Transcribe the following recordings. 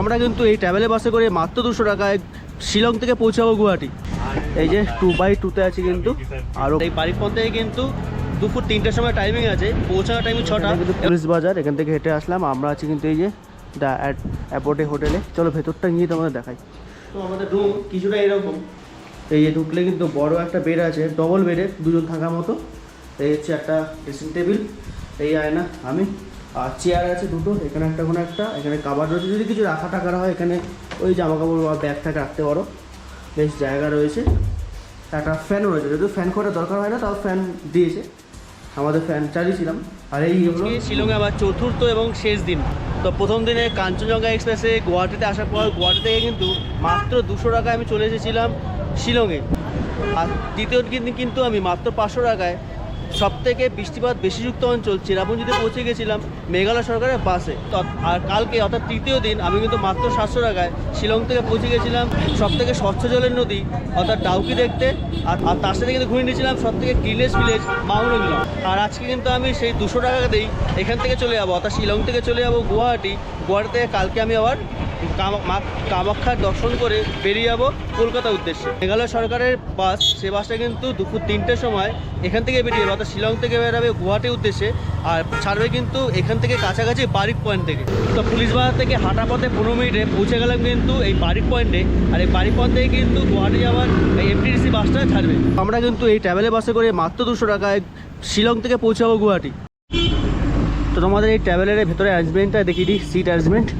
আমরা কিন্তু এই ট্রাভেলে বাসে করে মাত্র দুশো টাকায় শিলং থেকে পৌঁছাবো গুয়াহাটি। এই যে টু বাই টুতে আছে কিন্তু। আর এই বাড়িপন থেকে কিন্তু দুপুর তিনটের সময় টাইমিং আছে পৌঁছানোর টাইমিং ছটা। কিন্তু পুলিশ বাজার এখান থেকে হেঁটে আসলাম। আমরা আছি কিন্তু এই যে দ্য অ্যাপোর্টে হোটেলে। চলো ভেতরটা গিয়ে তোমাদের দেখাই। তো আমাদের রুম কিছুটা এরকম। এই যে ঢুকলে কিন্তু বড় একটা বেড আছে ডবল বেডে দুজন থাকার মতো। এই হচ্ছে একটা ড্রেসিং টেবিল এই আয়না আমি। আর চেয়ার আছে দুটো এখানে একটা কোনো একটা এখানে কাবার রয়েছে। যদি কিছু রাখা টাকা হয় এখানে ওই জামা কাপড় বা ব্যাগ ট্যাগ রাখতে পারো। বেশ জায়গা রয়েছে। একটা ফ্যানও রয়েছে। যদি ফ্যান করার দরকার হয় না তাও ফ্যান দিয়েছে। আমাদের ফ্যান ছিলাম। আর এই হলো শিলংয়ে আবার চতুর্থ এবং শেষ দিন। তো প্রথম দিনে কাঞ্চনজঙ্ঘা এক্সপ্রেসে গুয়াহাটিতে আসার পর গুয়াহাটি থেকে কিন্তু মাত্র দুশো টাকায় আমি চলে এসেছিলাম শিলংয়ে। আর দ্বিতীয় দিন কিন্তু আমি মাত্র পাঁচশো টাকায় সব থেকে বৃষ্টিপাত বেশিযুক্ত অঞ্চল চেরাপুঞ্জিতে পৌঁছে গেছিলাম মেঘালয় সরকারের বাসে। আর কালকে অর্থাৎ তৃতীয় দিন আমি কিন্তু মাত্র সাতশো টাকায় শিলং থেকে পৌঁছে গেছিলাম সব থেকে স্বচ্ছ জলের নদী, অর্থাৎ ডাউকি দেখতে। আর তার সাথে কিন্তু ঘুরে নিয়েছিলাম সব থেকে গ্রিনেস্ট ভিলেজ, মাউন্ট আর আজকে কিন্তু আমি সেই দুশো টাকাতেই এখান থেকে চলে যাব, অর্থাৎ শিলং থেকে চলে যাব গুয়াহাটি। গুয়াহাটি থেকে কালকে আমি আবার কামা- মা কামাখ্যার দর্শন করে বেরিয়ে যাব কলকাতার উদ্দেশ্যে। মেঘালয় সরকারের বাস, সে বাসটা কিন্তু দুপুর তিনটের সময় এখান থেকে বেরিয়ে যাবে, অর্থাৎ শিলং থেকে বেরোবে গুয়াহাটির উদ্দেশ্যে, আর ছাড়বে কিন্তু এখান থেকে কাছাকাছি বারিক পয়েন্ট থেকে। তো পুলিশ বাজার থেকে হাঁটা পথে পনেরো মিনিটে পৌঁছে গেলাম কিন্তু এই বারিক পয়েন্টে, আর এই বারিক পয়েন্ট থেকে কিন্তু গুয়াহাটি যাওয়ার এই এমটিডিসি বাসটা ছাড়বে। আমরা কিন্তু এই ট্রাভেলে বাসে করে মাত্র দুশো টাকায় শিলং থেকে পৌঁছাবো গুয়াহাটি। তো তোমাদের এই ট্রাভেলের ভেতরে অ্যারেঞ্জমেন্টটা দেখিয়ে দিই সিট অ্যারেঞ্জমেন্ট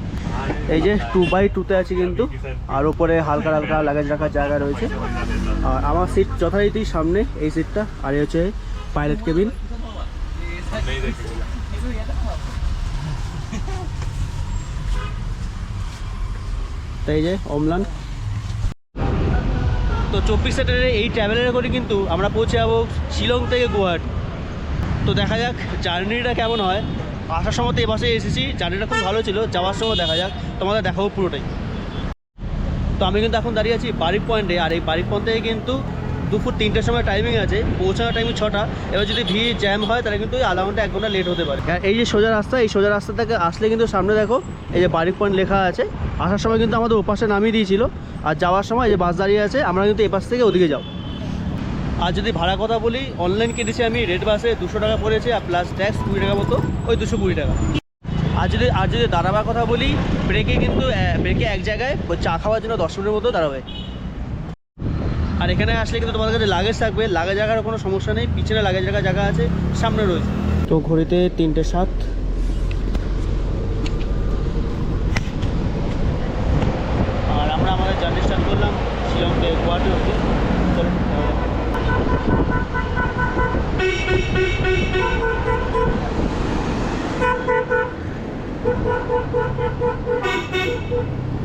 এই যে টু বাই টুতে আছে কিন্তু, আর ওপরে হালকা হালকা লাগেজ রাখার জায়গা রয়েছে। আর আমার সিট যথারীতি সামনে, এই সিটটা আর এই হচ্ছে পাইলট কেবিন এই যে অমলান। তো চব্বিশ সেক্টরের এই ট্রাভেলের করে কিন্তু আমরা পৌঁছে যাব শিলং থেকে গুয়াহাটি। তো দেখা যাক জার্নিটা কেমন হয়। আসার সময় তো এ বাসে এসেছি জার্নিটা খুব ভালো ছিল, যাওয়ার সময় দেখা যাক, তোমাদের দেখাবো পুরোটাই। তো আমি কিন্তু এখন দাঁড়িয়ে আছি বারিক পয়েন্টে আর এই বারিক পয়েন্ট থেকে কিন্তু দুপুর তিনটের সময় টাইমিং আছে, পৌঁছানোর টাইমিং ছটা। এবার যদি ভিড় জ্যাম হয়, তাহলে কিন্তু আধা ঘণ্টা, এক ঘণ্টা লেট হতে পারে। আর এই যে সোজা রাস্তা, এই সোজা রাস্তা থেকে আসলে কিন্তু সামনে দেখো, এই যে বারিক পয়েন্ট লেখা আছে। আসার সময় কিন্তু আমাদের ওপাশে নামিয়ে দিয়েছিল। আর যাওয়ার সময় এই যে বাস দাঁড়িয়ে আছে, আমরা কিন্তু এপাশ থেকে ওদিকে যাও আর যদি ভাড়া কথা বলি অনলাইন কেটেছি আমি রেড বাসে দুশো টাকা পড়েছে আর প্লাস ট্যাক্স কুড়ি টাকা মতো, ওই দুশো কুড়ি টাকা। আর যদি আর যদি দাঁড়াবার কথা বলি ব্রেকে কিন্তু ব্রেকে এক জায়গায় চা খাওয়ার জন্য দশ মিনিটের মতো দাঁড়াবে। আর এখানে আসলে কিন্তু তোমাদের কাছে লাগেজ থাকবে। লাগেজ রাখার কোনো সমস্যা নেই, পিছনে লাগেজ রাখার জায়গা আছে, সামনে রয়েছে। তো ঘড়িতে তিনটে সাত Thank you.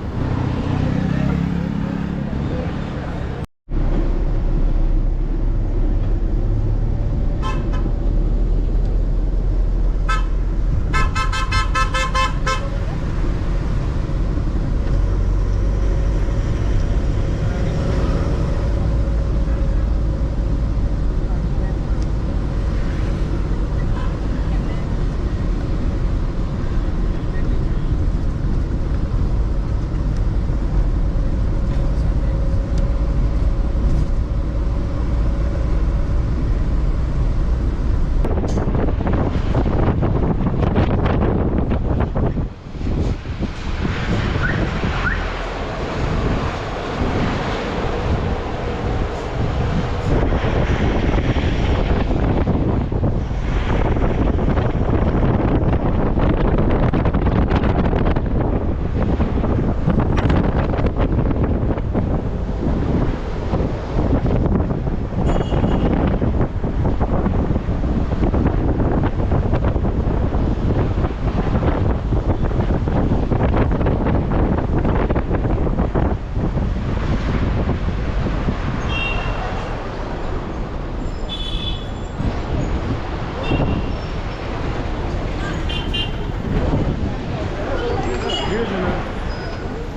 Usually,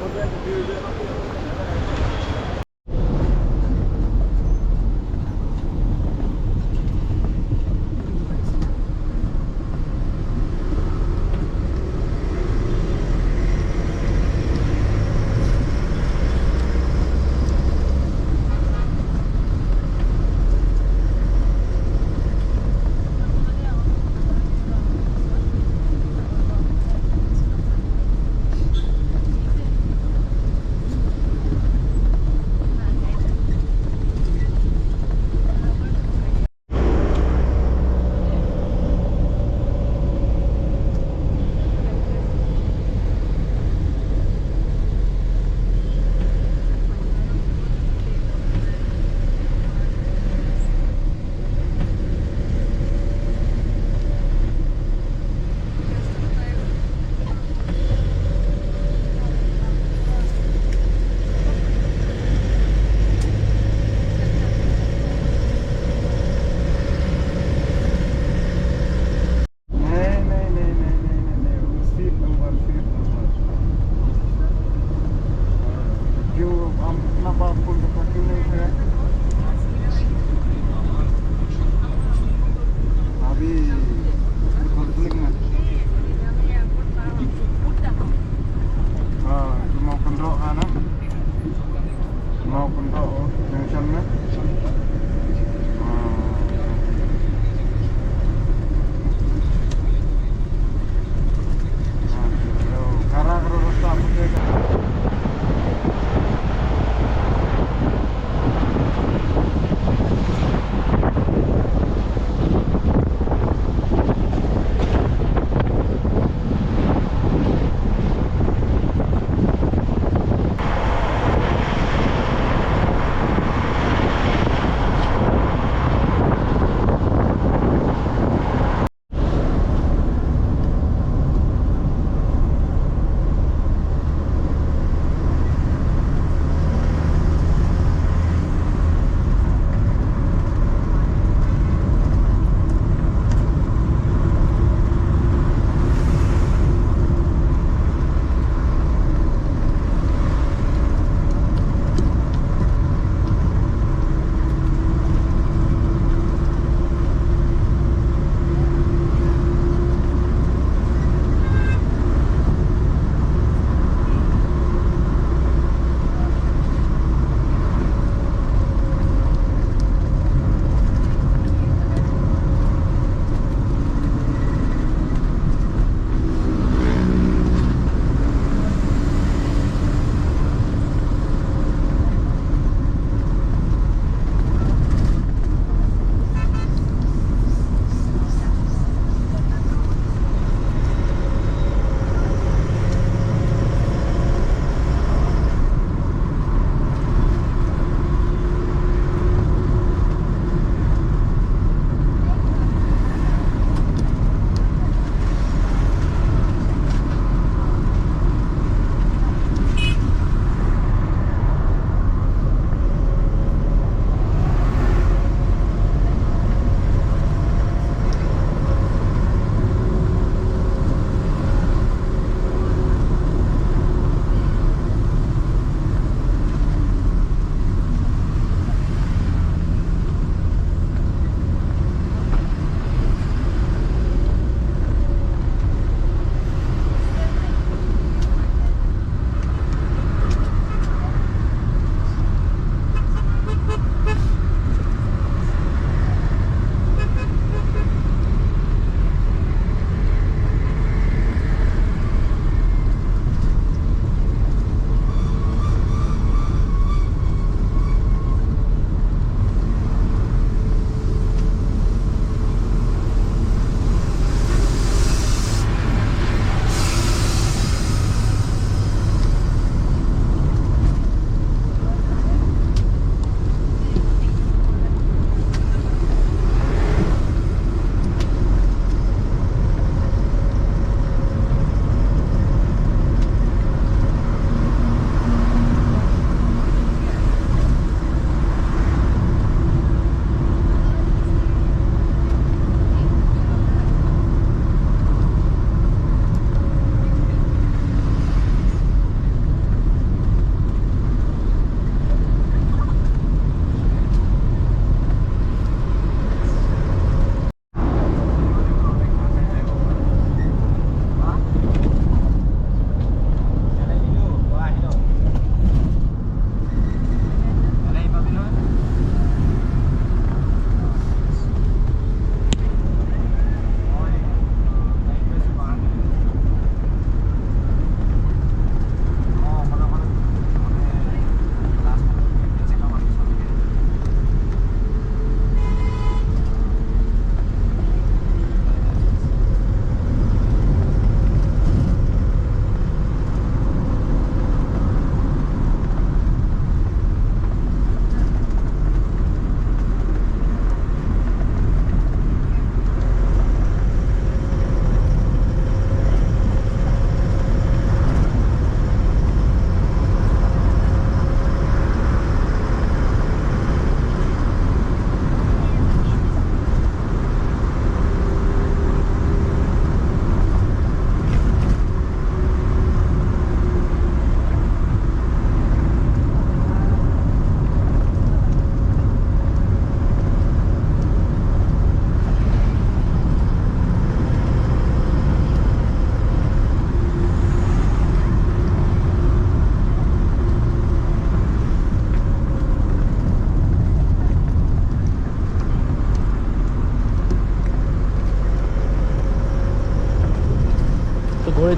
what happened to you? Ano, makapunta o. Oh. Yung siyam na.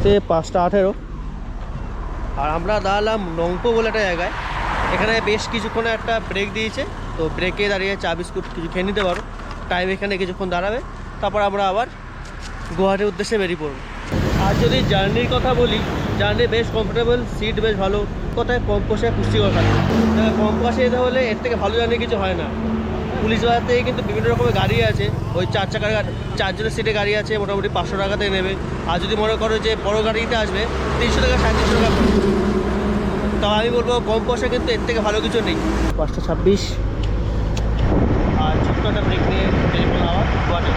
ঘড়িতে পাঁচটা আঠেরো। আর আমরা দাঁড়ালাম নংপো বলে একটা জায়গায়। এখানে বেশ কিছুক্ষণ একটা ব্রেক দিয়েছে। তো ব্রেকে দাঁড়িয়ে চা, বিস্কুট কিছু খেয়ে নিতে পারো। টাইম এখানে কিছুক্ষণ দাঁড়াবে। তারপর আমরা আবার গুয়াহাটির উদ্দেশ্যে বেরিয়ে পড়ব। আর যদি জার্নির কথা বলি জার্নি বেশ কমফোর্টেবল সিট বেশ ভালো। কোথায় কম পয়সা পুষ্টিকর তবে কম পয়সা যেতে হলে এর থেকে ভালো জার্নি কিছু হয় না। পুলিশ বাজার থেকে কিন্তু বিভিন্ন রকমের গাড়ি আছে। ওই চার চাকার চারজনের সিটে গাড়ি আছে, মোটামুটি পাঁচশো টাকাতে নেবে। আর যদি মনে করো যে বড়ো গাড়িতে আসবে, তিনশো টাকা, সাড়ে তিনশো টাকা তাও আমি বলব, কম পয়সা কিন্তু এর থেকে ভালো কিছু নেই। পাঁচটা ছাব্বিশ। আর ছোট্ট একটা ব্রেক নিয়ে টেলিফোন পড়লাম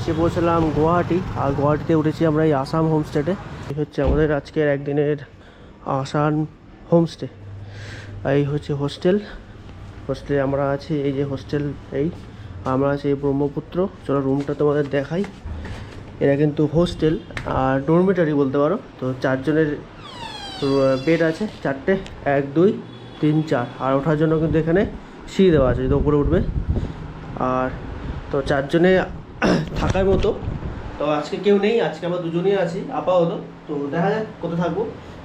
এসে পৌঁছলাম গুয়াহাটি। আর গুয়াহাটিতে উঠেছি আমরা এই আসাম হোমস্টেতে এই হচ্ছে আমাদের আজকের একদিনের আসাম হোমস্টে এই হচ্ছে হোস্টেল হোস্টেলে আমরা আছি, এই যে হোস্টেল এই। আমরা আছি এই ব্রহ্মপুত্র। চলো রুমটা তোমাদের দেখাই। এরা কিন্তু হোস্টেল আর ডরমিটারি বলতে পারো। তো চারজনের বেড আছে, চারটে, এক, দুই, তিন, চার। আর ওঠার জন্য কিন্তু এখানে সিঁড়ি দেওয়া আছে যদি ওপরে উঠবে। আর তো চারজনে থাকার মতো। তো আজকে কেউ নেই, আজকে আমরা দুজনেই আছি, আপাতত। তো দেখা যাক কোথায় থাকব।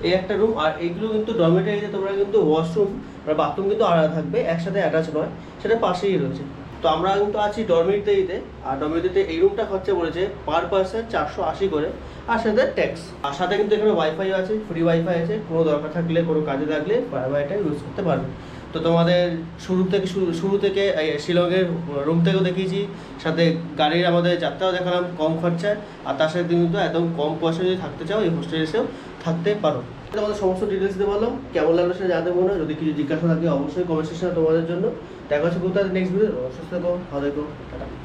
এই একটা রুম আর এইগুলো কিন্তু ডরমেটারিতে তোমরা কিন্তু ওয়াশরুম আর বাথরুম কিন্তু আলাদা থাকবে, একসাথে অ্যাটাচ নয়, সেটা পাশেই রয়েছে। তো আমরা কিন্তু আছি ডরমেটরিতে আর ডরমেটরিতে এই রুমটা খরচা পড়েছে পার পার্সন চারশো আশি করে, আর সাথে ট্যাক্স আর সাথে কিন্তু এখানে ওয়াইফাই আছে ফ্রি ওয়াইফাই আছে, কোনো দরকার থাকলে, কোনো কাজে লাগলে ওয়াইফাইটা ইউজ করতে পারবে। তো তোমাদের শুরু থেকে শুরু থেকে শিলংয়ের রুম থেকেও দেখিয়েছি, সাথে গাড়ির আমাদের যাত্রাও দেখালাম কম খরচায়, আর তার সাথে তুমি কিন্তু একদম কম পয়সা যদি থাকতে চাও, এই হোস্টেলে এসেও থাকতে পারো। তোমাদের সমস্ত ডিটেলস দিতে পারলাম, কেমন লাগল সেটা জানাতে পারো যদি কিছু জিজ্ঞাসা থাকে অবশ্যই কমেন্ট সেকশনে তোমাদের জন্য। দেখা হচ্ছে কোথায় নেক্সট ভিডিও সুস্থ থাকো, ভালো থেকো, টাটা।